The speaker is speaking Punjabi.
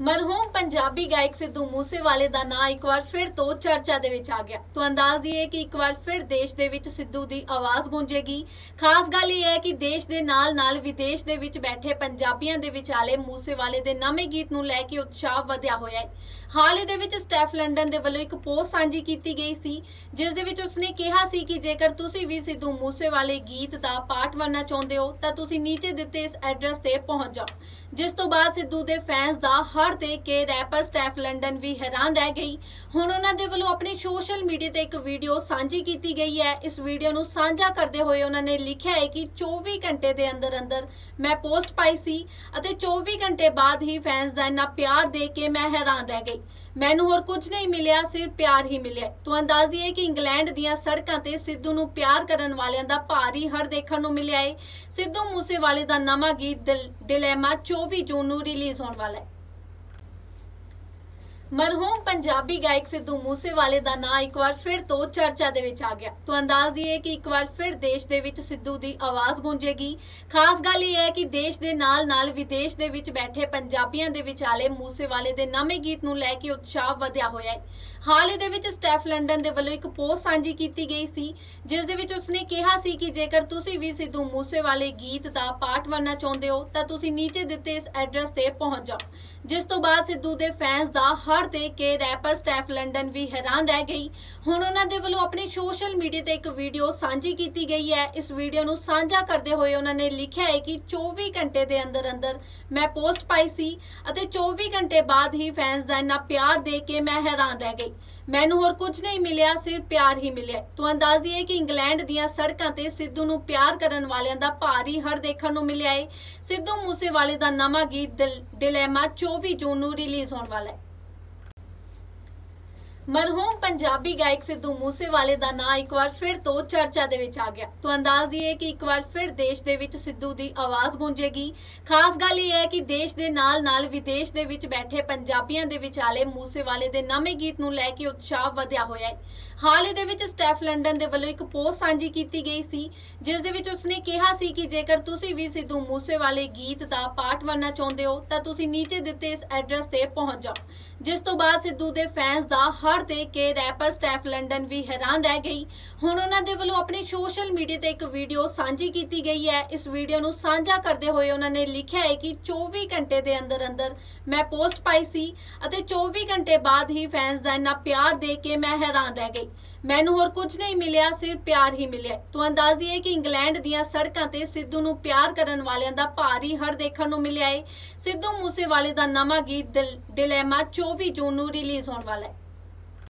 ਮਰਹੂਮ ਪੰਜਾਬੀ ਗਾਇਕ ਸਿੱਧੂ ਮੂਸੇਵਾਲੇ ਦਾ ਨਾਂ ਇੱਕ ਵਾਰ ਫਿਰ ਤੋਂ ਚਰਚਾ ਦੇ ਵਿੱਚ ਆ ਗਿਆ। ਤੋਂ ਅੰਦਾਜ਼ ਇਹ ਹੈ ਕਿ ਇੱਕ ਵਾਰ ਫਿਰ ਦੇਸ਼ ਦੇ ਵਿੱਚ ਸਿੱਧੂ ਦੀ ਆਵਾਜ਼ ਗੂੰਜੇਗੀ। ਖਾਸ ਗੱਲ ਇਹ ਹੈ ਕਿ ਦੇਸ਼ ਦੇ ਨਾਲ-ਨਾਲ ਵਿਦੇਸ਼ ਦੇ ਵਿੱਚ ਬੈਠੇ ਪੰਜਾਬੀਆਂ ਦੇ ਵਿਚਾਲੇ ਮੂਸੇਵਾਲੇ ਦੇ ਨਵੇਂ ਗੀਤ ਨੂੰ ਲੈ ਕੇ ਉਤਸ਼ਾਹ ਵਧਿਆ ਹੋਇਆ ਹੈ। ਹਾਲ ਹੀ ਦੇ ਵਿੱਚ ਸਟੈਫ ਲੰਡਨ ਦੇ ਵੱਲੋਂ ਇੱਕ ਪੋਸਟ ਸਾਂਝੀ ਕੀਤੀ ਗਈ ਸੀ, ਜਿਸ ਦੇ ਵਿੱਚ ਉਸਨੇ ਕਿਹਾ ਸੀ ਕਿ ਜੇਕਰ ਤੁਸੀਂ ਵੀ ਸਿੱਧੂ ਮੂਸੇਵਾਲੇ ਗੀਤ ਦਾ ਪਾਠ ਬਣਨਾ ਚਾਹੁੰਦੇ ਹੋ, ਤਾਂ ਤੁਸੀਂ ਨੀਚੇ ਦਿੱਤੇ ਇਸ ਐਡਰੈਸ ਤੇ ਪਹੁੰਚ ਜਾਓ, ਜਿਸ ਤੋਂ ਬਾਅਦ ਸਿੱਧੂ ਦੇ ਫੈਨਸ ਦਾ ਹਰ ਦੇਖ ਕੇ ਰੈਪਰ ਸਟੈਫ ਲੰਡਨ ਵੀ ਹੈਰਾਨ ਰਹਿ ਗਈ। ਹੁਣ ਉਹਨਾਂ ਦੇ ਵੱਲੋਂ ਆਪਣੀ ਸੋਸ਼ਲ ਮੀਡੀਆ ਤੇ ਇੱਕ ਵੀਡੀਓ ਸਾਂਝੀ ਕੀਤੀ ਗਈ ਹੈ। ਇਸ ਵੀਡੀਓ ਨੂੰ ਸਾਂਝਾ ਕਰਦੇ ਹੋਏ ਉਹਨਾਂ ਨੇ ਲਿਖਿਆ ਹੈ ਕਿ 24 ਘੰਟੇ ਦੇ ਅੰਦਰ ਅੰਦਰ ਮੈਂ ਪੋਸਟ ਪਾਈ ਸੀ ਅਤੇ 24 ਘੰਟੇ ਬਾਅਦ ਹੀ ਫੈਨਸ ਦਾ ਇੰਨਾ ਪਿਆਰ ਦੇਖ ਕੇ ਮੈਂ ਹੈਰਾਨ ਰਹਿ ਗਈ। ਮੈਨੂੰ ਹੋਰ ਕੁਝ ਨਹੀਂ ਮਿਲਿਆ, ਸਿਰਫ ਪਿਆਰ ਹੀ ਮਿਲਿਆ ਤੋਂ ਅੰਦਾਜ਼ੀ ਹੈ ਕਿ ਇੰਗਲੈਂਡ ਦੀਆਂ ਸੜਕਾਂ ਤੇ ਸਿੱਧੂ ਨੂੰ ਪਿਆਰ ਕਰਨ ਵਾਲਿਆਂ ਦਾ ਭਾਰੀ ਹੜ ਦੇਖਣ ਨੂੰ ਮਿਲਿਆ ਹੈ। ਸਿੱਧੂ ਮੂਸੇਵਾਲੇ ਦਾ ਨਵਾਂ ਗੀਤ ਡਿਲੇਮਾ 24 ਜੂਨ ਨੂੰ ਰਿਲੀਜ਼ ਹੋਣ ਵਾਲਾ ਹੈ। ਮਰਹੂਮ ਪੰਜਾਬੀ ਗਾਇਕ ਸਿੱਧੂ ਮੂਸੇਵਾਲੇ ਦਾ ਨਾਂ ਇੱਕ ਵਾਰ ਫਿਰ ਤੋਂ ਚਰਚਾ ਦੇ ਵਿੱਚ ਆ ਗਿਆ। ਤੋਂ ਅੰਦਾਜ਼ ਇਹ ਹੈ ਕਿ ਇੱਕ ਵਾਰ ਫਿਰ ਦੇਸ਼ ਦੇ ਵਿੱਚ ਸਿੱਧੂ ਦੀ ਆਵਾਜ਼ ਗੂੰਜੇਗੀ। ਖਾਸ ਗੱਲ ਇਹ ਹੈ ਕਿ ਦੇਸ਼ ਦੇ ਨਾਲ-ਨਾਲ ਵਿਦੇਸ਼ ਦੇ ਵਿੱਚ ਬੈਠੇ ਪੰਜਾਬੀਆਂ ਦੇ ਵਿਚਾਲੇ ਮੂਸੇਵਾਲੇ ਦੇ ਨਵੇਂ ਗੀਤ ਨੂੰ ਲੈ ਕੇ ਉਤਸ਼ਾਹ ਵਧਿਆ ਹੋਇਆ ਹੈ। ਹਾਲ ਹੀ ਦੇ ਵਿੱਚ ਸਟੈਫ ਲੰਡਨ ਦੇ ਵੱਲੋਂ ਇੱਕ ਪੋਸਟ ਸਾਂਝੀ ਕੀਤੀ ਗਈ ਸੀ, ਜਿਸ ਦੇ ਵਿੱਚ ਉਸਨੇ ਕਿਹਾ ਸੀ ਕਿ ਜੇਕਰ ਤੁਸੀਂ ਵੀ ਸਿੱਧੂ ਮੂਸੇਵਾਲੇ ਗੀਤ ਦਾ ਪਾਠ ਬਣਨਾ ਚਾਹੁੰਦੇ ਹੋ, ਤਾਂ ਤੁਸੀਂ ਨੀਚੇ ਦਿੱਤੇ ਇਸ ਐਡਰੈਸ ਤੇ ਪਹੁੰਚ ਜਾਓ, ਜਿਸ ਤੋਂ ਬਾਅਦ ਸਿੱਧੂ ਦੇ ਫੈਨਸ ਦਾ ਹਰ ਦੇਖ ਕੇ ਰੈਪਰ ਸਟੈਫ ਲੰਡਨ ਵੀ ਹੈਰਾਨ ਰਹਿ ਗਈ। ਹੁਣ ਉਹਨਾਂ ਦੇ ਵੱਲੋਂ ਆਪਣੇ ਸੋਸ਼ਲ ਮੀਡੀਆ ਤੇ ਇੱਕ ਵੀਡੀਓ ਸਾਂਝੀ ਕੀਤੀ ਗਈ ਹੈ। ਇਸ ਵੀਡੀਓ ਨੂੰ ਸਾਂਝਾ ਕਰਦੇ ਹੋਏ ਉਹਨਾਂ ਨੇ ਲਿਖਿਆ ਹੈ ਕਿ 24 ਘੰਟੇ ਦੇ ਅੰਦਰ ਅੰਦਰ ਮੈਂ ਪੋਸਟ ਪਾਈ ਸੀ ਅਤੇ 24 ਘੰਟੇ ਬਾਅਦ ਹੀ ਫੈਨਸ ਦਾ ਇੰਨਾ ਪਿਆਰ ਦੇ ਕੇ ਮੈਂ ਹੈਰਾਨ ਰਹਿ ਗਈ। ਮੈਨੂੰ ਹੋਰ ਕੁਝ ਨਹੀਂ ਮਿਲਿਆ, ਸਿਰਫ ਪਿਆਰ ਹੀ ਮਿਲਿਆ। ਤੋਂ ਅੰਦਾਜ਼ੀ ਹੈ ਕਿ ਇੰਗਲੈਂਡ ਦੀਆਂ ਸੜਕਾਂ ਤੇ ਸਿੱਧੂ ਨੂੰ ਪਿਆਰ ਕਰਨ ਵਾਲਿਆਂ ਦਾ ਭਾਰੀ ਹੜ ਦੇਖਣ ਨੂੰ ਮਿਲਿਆ ਹੈ ਸਿੱਧੂ ਮੂਸੇਵਾਲੇ ਦਾ ਨਵਾਂ ਗੀਤ ਡਿਲੇਮਾ 24 ਜੂਨ ਨੂੰ ਰਿਲੀਜ਼ ਹੋਣ ਵਾਲਾ ਹੈ। ਮਰਹੂਮ ਪੰਜਾਬੀ ਗਾਇਕ ਸਿੱਧੂ ਮੂਸੇਵਾਲੇ ਦਾ ਨਾਂ ਇੱਕ ਵਾਰ ਫਿਰ ਤੋਂ ਚਰਚਾ ਦੇ ਵਿੱਚ ਆ ਗਿਆ। ਤੋਂ ਅੰਦਾਜ਼ ਇਹ ਹੈ ਕਿ ਇੱਕ ਵਾਰ ਫਿਰ ਦੇਸ਼ ਦੇ ਵਿੱਚ ਸਿੱਧੂ ਦੀ ਆਵਾਜ਼ ਗੂੰਜੇਗੀ। ਖਾਸ ਗੱਲ ਇਹ ਹੈ ਕਿ ਦੇਸ਼ ਦੇ ਨਾਲ-ਨਾਲ ਵਿਦੇਸ਼ ਦੇ ਵਿੱਚ ਬੈਠੇ ਪੰਜਾਬੀਆਂ ਦੇ ਵਿਚਾਲੇ ਮੂਸੇਵਾਲੇ ਦੇ ਨਵੇਂ ਗੀਤ ਨੂੰ ਲੈ ਕੇ ਉਤਸ਼ਾਹ ਵਧਿਆ ਹੋਇਆ ਹੈ। ਹਾਲ ਹੀ ਦੇ ਵਿੱਚ ਸਟੈਫ ਲੰਡਨ ਦੇ ਵੱਲੋਂ ਇੱਕ ਪੋਸਟ ਸਾਂਝੀ ਕੀਤੀ ਗਈ ਸੀ, ਜਿਸ ਦੇ ਵਿੱਚ ਉਸਨੇ ਕਿਹਾ ਸੀ ਕਿ ਜੇਕਰ ਤੁਸੀਂ ਵੀ ਸਿੱਧੂ ਮੂਸੇਵਾਲੇ ਗੀਤ ਦਾ ਪਾਰਟ ਬਣਨਾ ਚਾਹੁੰਦੇ ਹੋ, ਤਾਂ ਤੁਸੀਂ ਨੀਚੇ ਦਿੱਤੇ ਇਸ ਐਡਰੈਸ ਤੇ ਪਹੁੰਚ ਜਾਓ, ਜਿਸ ਤੋਂ ਬਾਅਦ ਸਿੱਧੂ ਦੇ ਫੈਨਸ ਦਾ ਹਰ ਦੇ ਕੇ ਰੈਪਰ ਸਟੈਫ ਲੰਡਨ ਵੀ ਹੈਰਾਨ ਰਹਿ ਗਈ। ਹੁਣ ਉਹਨਾਂ ਦੇ ਵੱਲੋਂ ਆਪਣੀ ਸੋਸ਼ਲ ਮੀਡੀਆ ਤੇ ਇੱਕ ਵੀਡੀਓ ਸਾਂਝੀ ਕੀਤੀ ਗਈ ਹੈ। ਇਸ ਵੀਡੀਓ ਨੂੰ ਸਾਂਝਾ ਕਰਦੇ ਹੋਏ ਉਹਨਾਂ ਨੇ ਲਿਖਿਆ ਹੈ ਕਿ 24 ਘੰਟੇ ਦੇ ਅੰਦਰ ਅੰਦਰ ਮੈਂ ਪੋਸਟ ਪਾਈ ਸੀ ਅਤੇ 24 ਘੰਟੇ ਬਾਅਦ ਹੀ ਫੈਨਸ ਦਾ ਇੰਨਾ ਪਿਆਰ ਦੇਖ ਕੇ ਮੈਂ ਹੈਰਾਨ ਰਹਿ ਗਈ। ਮੈਨੂੰ ਹੋਰ ਕੁਝ ਨਹੀਂ ਮਿਲਿਆ, ਸਿਰਫ ਪਿਆਰ ਹੀ ਮਿਲਿਆ ਤੋਂ ਅੰਦਾਜ਼ੀ ਹੈ ਕਿ ਇੰਗਲੈਂਡ ਦੀਆਂ ਸੜਕਾਂ ਤੇ ਸਿੱਧੂ ਨੂੰ ਪਿਆਰ ਕਰਨ ਵਾਲਿਆਂ ਦਾ ਭਾਰੀ ਹੜ ਦੇਖਣ ਨੂੰ ਮਿਲਿਆ ਹੈ। ਸਿੱਧੂ ਮੂਸੇਵਾਲੇ ਦਾ ਨਵਾਂ ਗੀਤ ਡਿਲੇਮਾ 24 ਜੂਨ ਨੂੰ ਰਿਲੀਜ਼ ਹੋਣ ਵਾਲਾ ਹੈ।